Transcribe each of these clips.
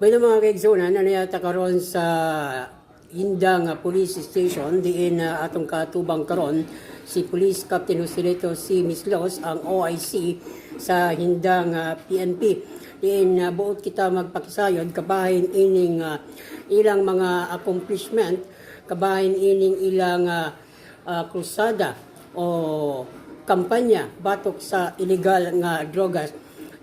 Bueno mga kaigsonan, nanayata karon sa Indang uh, Police Station, diin uh, atong katubang karon si Police Captain Joselito C. Mislos, ang OIC sa Hindang uh, PNP. Diin uh, buot kita magpakisayod, kabahin ining uh, ilang mga accomplishment, kabahin ining ilang uh, uh, krusada o kampanya batok sa illegal nga drogas.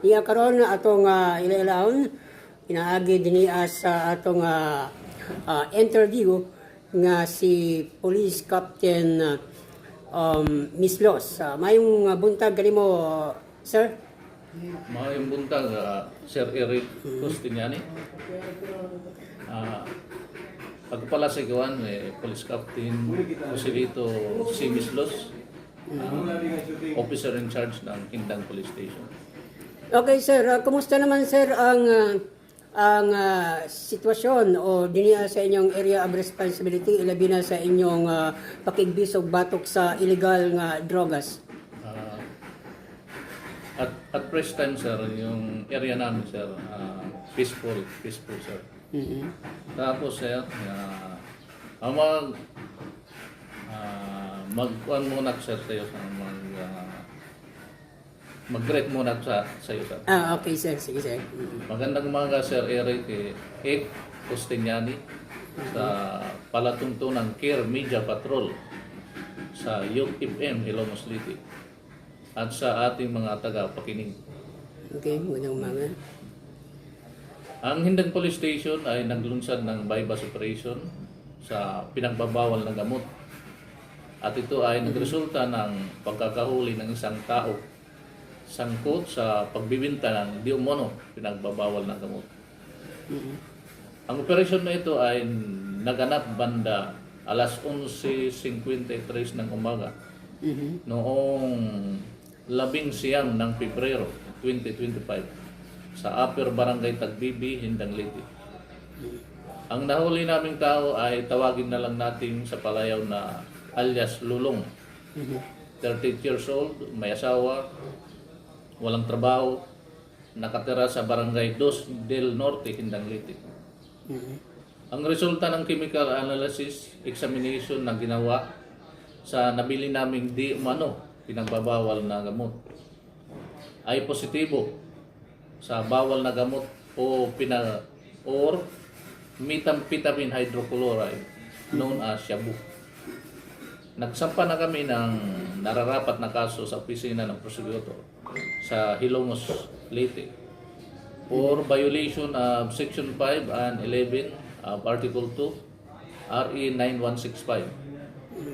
Iya karon atong uh, ilailahon Inaagi din sa atong ah, ah, interview nga si Police Captain ah, um, Miss Los. Uh, mayong uh, buntag gani mo, sir? Maayong buntag, ah, Sir Eric Costiniani. Ah, pagpala sa ikawan, eh, Police Captain Joselito Simislos, ah, Officer in charge ng Indang Police Station. Okay, sir. Uh, kumusta naman, sir, ang ah, ang ah, sitwasyon o diniya sa inyong area of responsibility, ilabi na sa inyong uh, pakigbisog batok sa illegal nga drogas? Ah, at, at press time, sir, yung area namin, sir, ah, peaceful, peaceful, sir. Mhm. Tapos, sir, uh, ang mag, uh, mag-kuhan muna, sir, sa'yo, sa mag, ah, mag-greet muna sa sa'yo, sir. Ah, okay, sir. Sige, sir. Mhm. Magandang umaga, Sir Eric eh, Ek Costignani sa palatuntunan Care Media Patrol sa Youth FM Ilocos Liti at sa ating mga taga-pakinig. Okay, magandang umaga. Ang Hindang Police Station ay naglunsad ng bypass operation sa pinagbabawal ng gamot. At ito ay nagresulta ng pagkakahuli ng isang tao sangkot sa pagbibinta ng di umano pinagbabawal ng gamot. Mhm. Ang operasyon na ito ay naganap banda alas 11.53 ng umaga Mhm. noong labing siyam ng Pebrero 2025 sa Upper Barangay Tagbibi, Hindang Liti. Ang nahuli naming tao ay tawagin na lang natin sa palayaw na alias Lulong. Mhm. 38 years old, may asawa, walang trabaho, nakatira sa Barangay Dos del Norte, Hindang Liti. Mhm. Ang resulta ng chemical analysis examination na ginawa sa nabili naming di umano pinagbabawal na gamot ay positibo sa bawal na gamot o pina or methamphetamine hydrochloride known as shabu. Nagsampa na kami ng nararapat na kaso sa opisina ng prosecutor sa Hilongos, Leyte for violation of Section 5 and 11 of Article 2 RE 9165.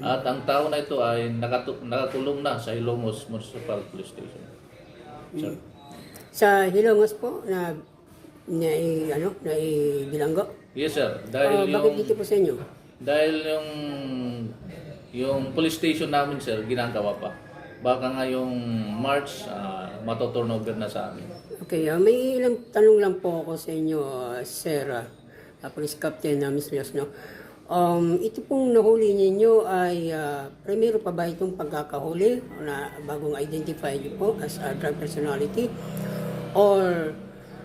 At ang tao na ito ay nakatu- nakakulong na sa Hilongos Municipal Police Station. Sir. Sa Hilongos po, na na i, ano, na i, bilanggo. Yes sir, Ah, dahil bakit yung dito po sa inyo? dahil yung yung police station namin sir ginagawa pa. Baka nga yung March uh, matoturnover na sa amin. Okay, ah, may ilang tanong lang po ako sa inyo, ah, Sir, ah, ah, Police Captain na Miss Rios, no? Um, ito pong nahuli ninyo ay ah, primero pa ba itong pagkakahuli na bagong identify niyo po as a drug personality or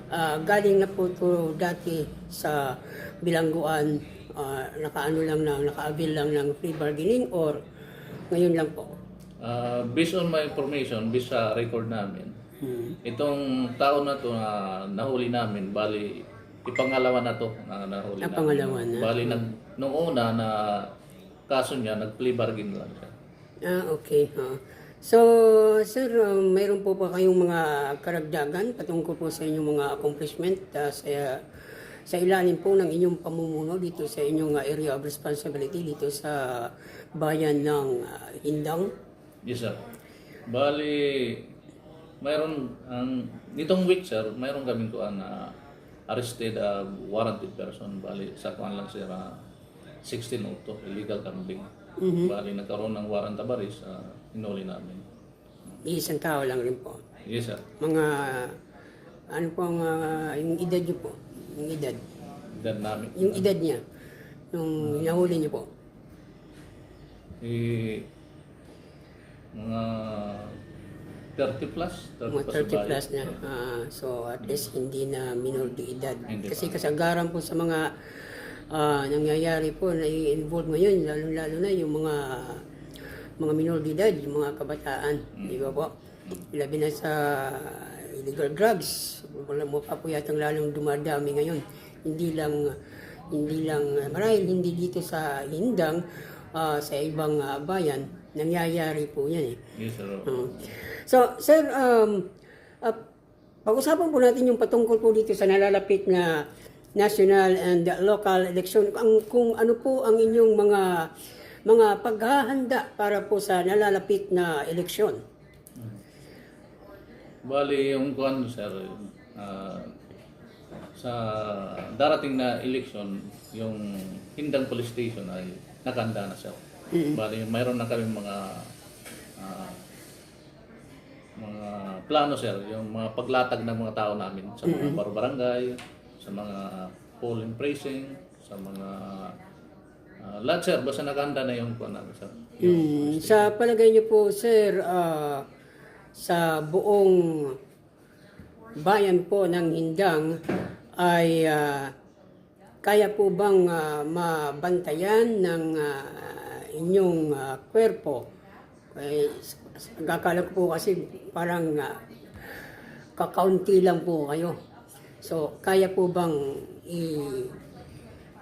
ah, galing na po ito dati sa bilangguan ah, nakaano lang na naka-avail lang ng free bargaining or ngayon lang po? Uh, based on my information, based sa record namin, Hmm. Itong tao na to na nahuli namin, bali ipangalawa na to na nahuli Ah, namin. pangalawa na. Bali nag nung una na kaso niya nag-plea bargain lang siya. Ah, okay. ha. So, sir, um, mayroon po ba kayong mga karagdagan patungkol po sa inyong mga accomplishment ah, sa sa ilalim po ng inyong pamumuno dito sa inyong ah, area of responsibility dito sa bayan ng ah, Hindang? Yes sir. Bali mayroon ang nitong week sir, mayroon kaming kuan na arrested a warranted person bali sa kuan lang sir ah, 16 auto illegal gambling. Bali nagkaroon ng warrant abaris uh, inuli namin. Isang tao lang rin po. Yes sir. Mga, ano po ang, ah, yung edad niyo po? Yung edad. Dan namin. Yung edad niya. Yung nahuli niyo po. eh, mga 30 plus, 30 mga plus, 30 bayan. plus na. Ah, so at least hindi na minor de edad. Hindi Kasi pa. kasagaran po sa mga ah, nangyayari po na i-involve ngayon, lalo-lalo na yung mga mga minor de edad, yung mga kabataan, di ba po? Labi na sa illegal drugs. Wala mo pa po yatang lalong dumadami ngayon. Hindi lang hindi lang marahil hindi dito sa Hindang ah, sa ibang ah, bayan nangyayari po yan eh. Yes, sir. Oo. So, sir, um, uh, pag-usapan po natin yung patungkol po dito sa nalalapit na national and local election. Ang, kung ano po ang inyong mga mga paghahanda para po sa nalalapit na eleksyon. Bali, yung kuan, sir, ah, sa darating na election, yung Hindang Police Station ay nakanda na siya. Bali, mayroon na kami mga ah, mga plano, sir, yung mga paglatag ng mga tao namin sa mga barangay, sa mga polling precinct, sa mga ah, lahat, sir, basta nakanda na yung kuan namin, sir. Hmm, sa palagay niyo po, sir, ah, sa buong bayan po ng Hindang ay ah, kaya po bang ah, mabantayan ng ah, inyong ah, kwerpo? Eh, akala ko po kasi parang uh, kakaunti lang po kayo. So, kaya po bang i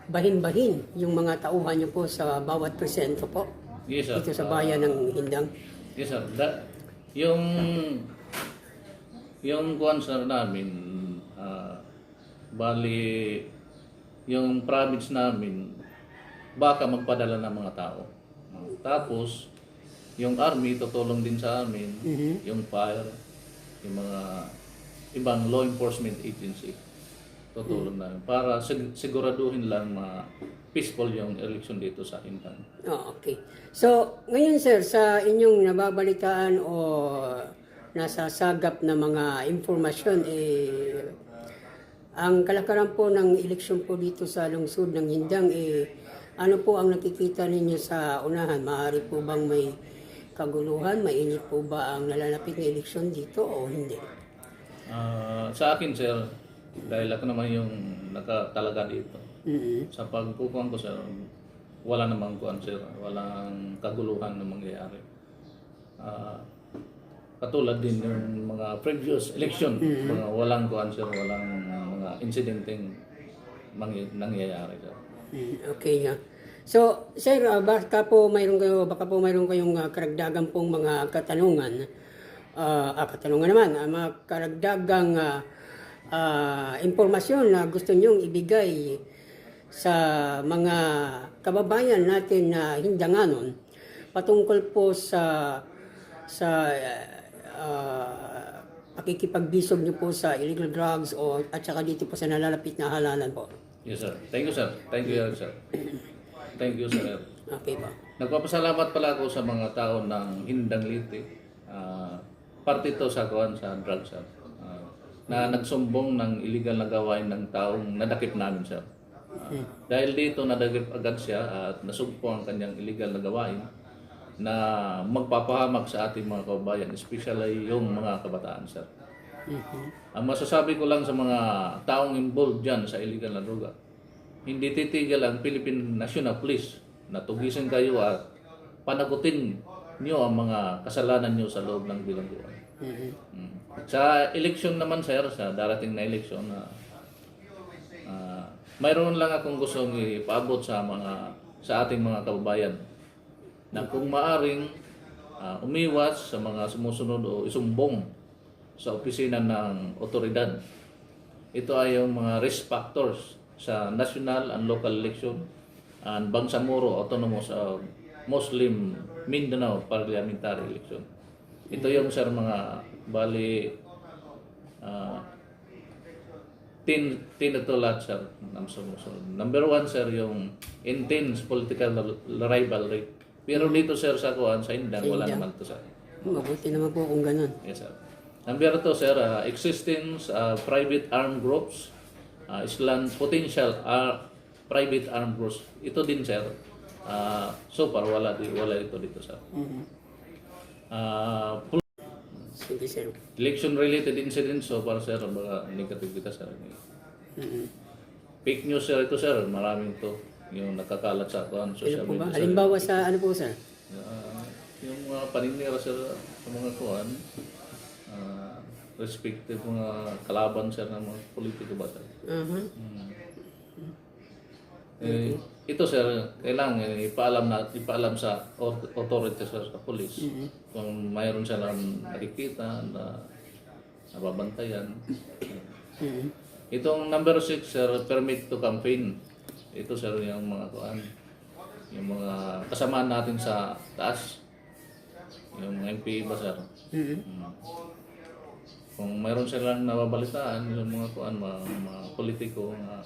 bahin-bahin yung mga tauhan niyo po sa bawat presento po Yes, sir. dito sa bayan ng Hindang? Yes, sir. Da, yung yung sir namin, ah, bali yung province namin, baka magpadala ng mga tao. Tapos, yung army tutulong din sa amin, yung fire, yung mga ibang law enforcement agency tutulong namin para sig- siguraduhin lang ma peaceful yung election dito sa Hindang. Oh, okay. So, ngayon sir, sa inyong nababalitaan o nasasagap na mga informasyon, eh, ang kalakaran po ng eleksyon po dito sa lungsod ng Hindang, eh, ano po ang nakikita ninyo sa unahan? Maaari po bang may kaguluhan? Mainit po ba ang nalalapit na eleksyon dito o hindi? Ah, sa akin, sir, dahil ako naman yung nakatalaga dito. Mhm. Sa pagkukuhan ko, sir, wala namang kuhan, sir. Walang kaguluhan na mangyayari. Ah, katulad din yung mga previous election, mga walang kuhan, sir, walang ah, mga incidenteng mangy- nangyayari, sir. Mm, Okay nga. So, sir, ah, baka po mayroon kayo, baka po mayroon kayong ah, karagdagan pong mga katanungan. Ah, ah, katanungan naman, ah, mga karagdagang ah, ah, impormasyon na gusto nyong ibigay sa mga kababayan natin na hindanganon patungkol po sa sa ah, pakikipagbisog niyo po sa illegal drugs o at saka dito po sa nalalapit na halalan po. Yes, sir. Thank you, sir. Thank you, sir. Thank you, sir. Okay po. Nagpapasalamat pala ako sa mga tao ng Hindang Liti. Ah, parte ito sa kuhan sa drugs, sir. Ah, na nagsumbong ng illegal na gawain ng taong nadakip namin, sir. Ah, dahil dito nadakip agad siya at nasugpo ang kanyang illegal na gawain na magpapahamak sa ating mga kababayan, especially yung mga kabataan, sir. Ang masasabi ko lang sa mga taong involved dyan sa illegal na droga, hindi titigil ang Philippine National Police na tugisin kayo at panagutin niyo ang mga kasalanan niyo sa loob ng bilangguan. Mm. Sa election naman, sir, sa darating na election, na ah, mayroon lang akong gustong ipaabot sa mga sa ating mga kababayan na kung maaring ah, umiwas sa mga sumusunod o isumbong sa opisina ng otoridad. Ito ay yung mga risk factors sa national and local election and Bangsamoro Autonomous uh, Muslim Mindanao Parliamentary Election. Ito yung sir mga bali uh, tin tin ito lahat sir ng sumusunod. Number one sir yung intense political rivalry. Pero dito sir sa kuan sa Indang wala naman to sir. Mabuti naman po kung ganun. Yes, sir. Number two, sir, uh, existence uh, private armed groups, uh, Island potential uh, private armed groups. Ito din, sir. Uh, so far, wala, di, wala ito dito, sir. Uh, pol- Thank you, sir. Election-related incidents, so para sir, baka negative kita sir. Mm-hmm. Fake news sir ito sir, maraming to. Yung nakakalat sa kuan, Ano social po ba? media. sir. Halimbawa sa ano po, sir? Ah, yung mga paninira sir sa mga kuan, ah, respective mga kalaban sir ng mga politiko ba sir? Uh-huh. Eh, ito sir, kailangan eh, ipaalam na ipaalam sa au- authority sir, sa police. Kung mayroon silang nakikita na nababantayan. Mhm. Itong number 6 sir, permit to campaign. Ito sir yung mga kuan, yung mga kasamaan natin sa taas. Yung mga MP ba sir? Mhm. Mm. Kung mayroon silang nababalitaan, yung mga kuan, mga, mga politiko na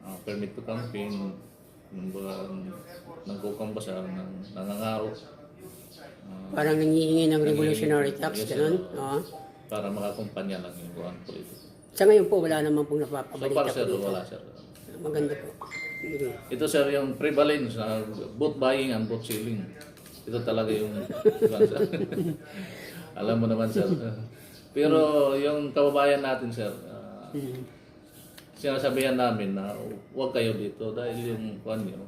ah, permit to campaign, yung mga nagkukang ba sir, nang, nangangaro ah, Parang nangihingi ng revolutionary tax, sir. gano'n? Oo. para makakumpanya lang yung kuan politiko. Sa ngayon po, wala naman pong So far napapabalita sir, po dito. wala sir. Maganda po. Ito sir yung prevalence na both buying and both selling. Ito talaga yung sir. Alam mo naman sir. Pero yung kababayan natin sir, ah, Mhm. sinasabihan namin na huwag kayo dito dahil yung kuan nyo,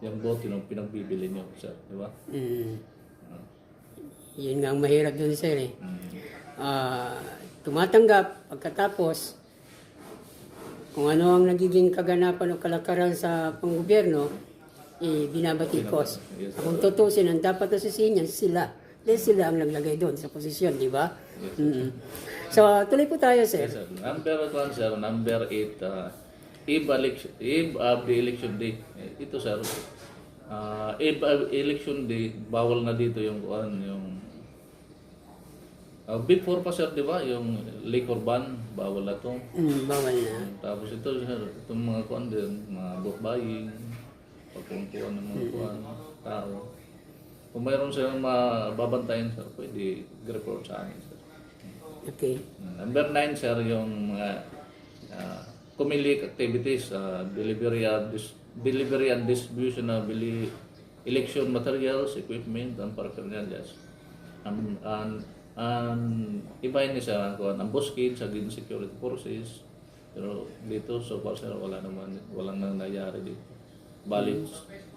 yung bote yung pinagbibili nyo sir, di ba? Mhm. Yun nga ang mahirap dun, sir eh. Ah, tumatanggap pagkatapos kung ano ang nagiging kaganapan o kalakaran sa panggobyerno, eh, binabatikos. Yes, Kung tutusin, ang dapat nasisihin niyan, sila. Dahil sila ang naglagay doon sa posisyon, di ba? Mhm. So, tuloy po tayo, sir. Yes, sir. Number one sir, number eight, uh, eve, election, eve of the election day. Eh, Ito sir, uh, eve of election day, bawal na dito yung kuan, yung uh, before pa sir, di ba, yung liquor ban, bawal na to. Mm, bawal na. Tapos ito, sir, itong mga kuan din, mga book buying, pagkungkuhan ng mga kuan, tao. Kung mayroon silang mababantayan sir, pwede report sa amin sir. Okay. Number 9 sir yung mga uh, community activities, uh, delivery, and dis- delivery and distribution of bili- election materials, equipment, and paraphernalia. Um, and, and iba yun sa kuan ambuskid sa gin security forces. Pero dito so far sir wala naman walang nangyayari dito. Ballot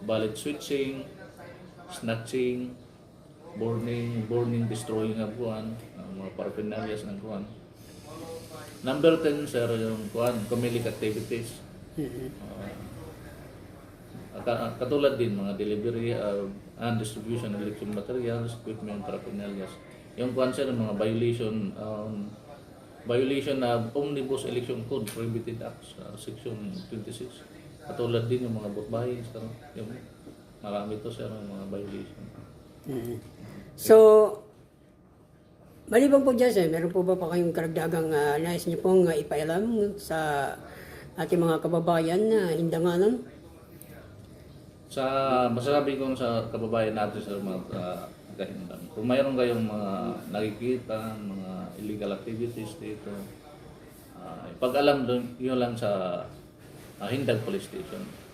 ballot switching, snatching, burning, burning, destroying ng kuan, ang mga paraphernalias ng kuan. Number 10 sir yung kuan, community activities. Uh, ka- katulad din mga delivery uh, and distribution of election materials, equipment, paraphernalias. Yung kuan sir, mga violation um, violation of Omnibus Election Code Prohibited Acts, uh, Section 26. Katulad din yung mga sir. Yung, marami to sir, yung mga violation. Mhm. So, maliban po dyan, sir, meron po ba pa kayong karagdagang uh, nais niyo pong uh, ipailam sa ating mga kababayan na hindanganan? Sa masasabi ko sa kababayan natin sa mga uh, kahindang, kung mayroon kayong mga nakikita, mga illegal activities dito, uh, pag-alam doon, yun lang sa uh, Hindag Police Station.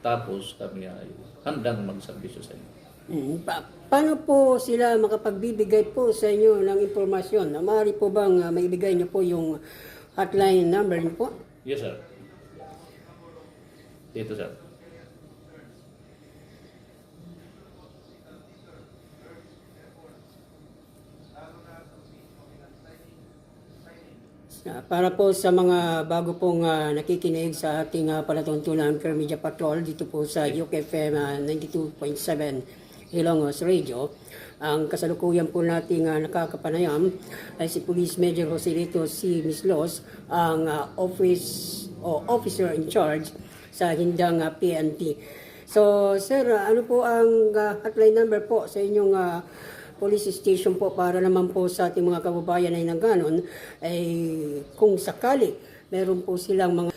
Tapos kami ay handang magsabisyo sa inyo. Mhm. Pa- paano po sila makapagbibigay po sa inyo ng impormasyon? Maaari po bang uh, maibigay niyo po yung hotline number niyo po? Yes, sir. Dito, sir. Para po sa mga bago pong ah, nakikinig sa ating uh, palatuntunan Fair Media Patrol dito po sa UKFM ah, 92.7 Ilongos Radio, ang kasalukuyan po nating ah, nakakapanayam ay si Police Major Joselito C. Mislos, ang ah, office o officer in charge sa Hindang ah, PNP. So, sir, ah, ano po ang ah, hotline number po sa inyong ah, police station po para naman po sa ating mga kababayan ay naganon ay kung sakali meron po silang mga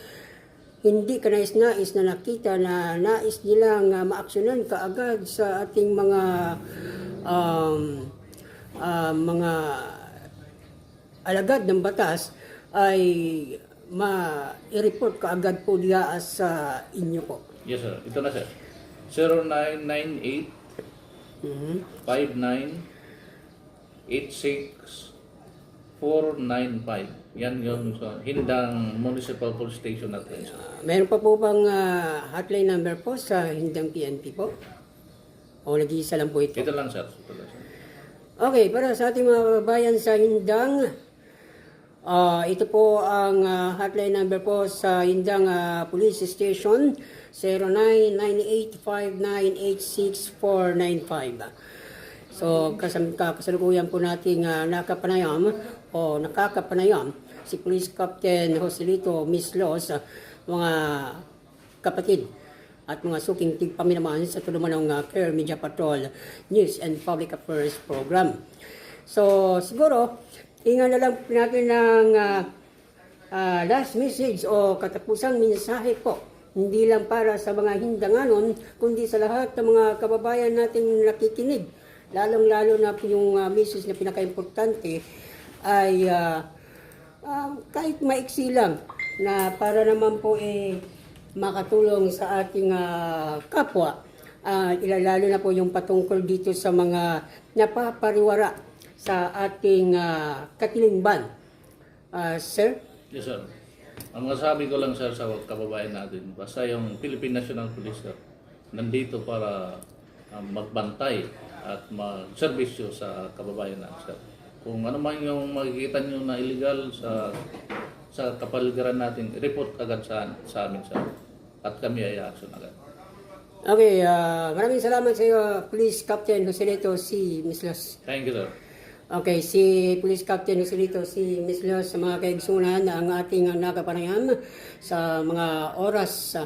hindi kanais-nais na nakita na nais nilang uh, maaksyonan kaagad sa ating mga um, ah, mga alagad ng batas ay ma-report kaagad po diya sa inyo po. Yes, sir. Ito na, sir. 0998 Mhm. 59 86495. Yan yung sa Hindang Municipal Police Station natin. Meron pa po bang ah, hotline number po sa Hindang PNP po? O nag-iisa lang po ito? Ito lang sir. Ito lang, sir. Okay, para sa ating mga kababayan sa Hindang, ah, ito po ang ah, hotline number po sa Hindang ah, Police Station 099859869495. So, kasam kasalukuyan po nating ah, nakapanayam o nakakapanayam si Police Captain Joselito Mislos, ah, mga kapatid at mga suking tigpaminaman sa tuluman ng uh, Care Media Patrol News and Public Affairs Program. So, siguro, hinga na lang natin ng ah, ah, last message o katapusang mensahe po. Hindi lang para sa mga hindanganon, kundi sa lahat ng mga kababayan nating nakikinig. Lalong-lalo na po yung ah, message na pinaka-importante ay ah, ah, kahit maiksi lang na para naman po eh makatulong sa ating ah, kapwa. Ah, ilalalo na po yung patungkol dito sa mga napapariwara sa ating ah, katilingban. Ah, sir? Yes sir. Ang masabi ko lang sir sa kababayan natin, basta yung Philippine National Police sir, nandito para um, magbantay at magserbisyo sa kababayan natin sir. Kung ano man yung makikita nyo na illegal sa sa kapaligiran natin, report agad sa, sa amin sir. At kami ay action agad. Okay, ah, maraming salamat sa iyo, Police Captain Joselito C. Mislos. Thank you sir. Okay, si Police Captain Joselito C. Mislos sa mga kaigsunan ang ating nakapanayam sa mga oras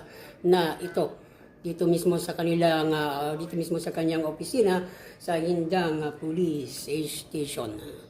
na ito dito mismo sa kanilang ah, dito mismo sa kanyang opisina sa Hindang Police Station.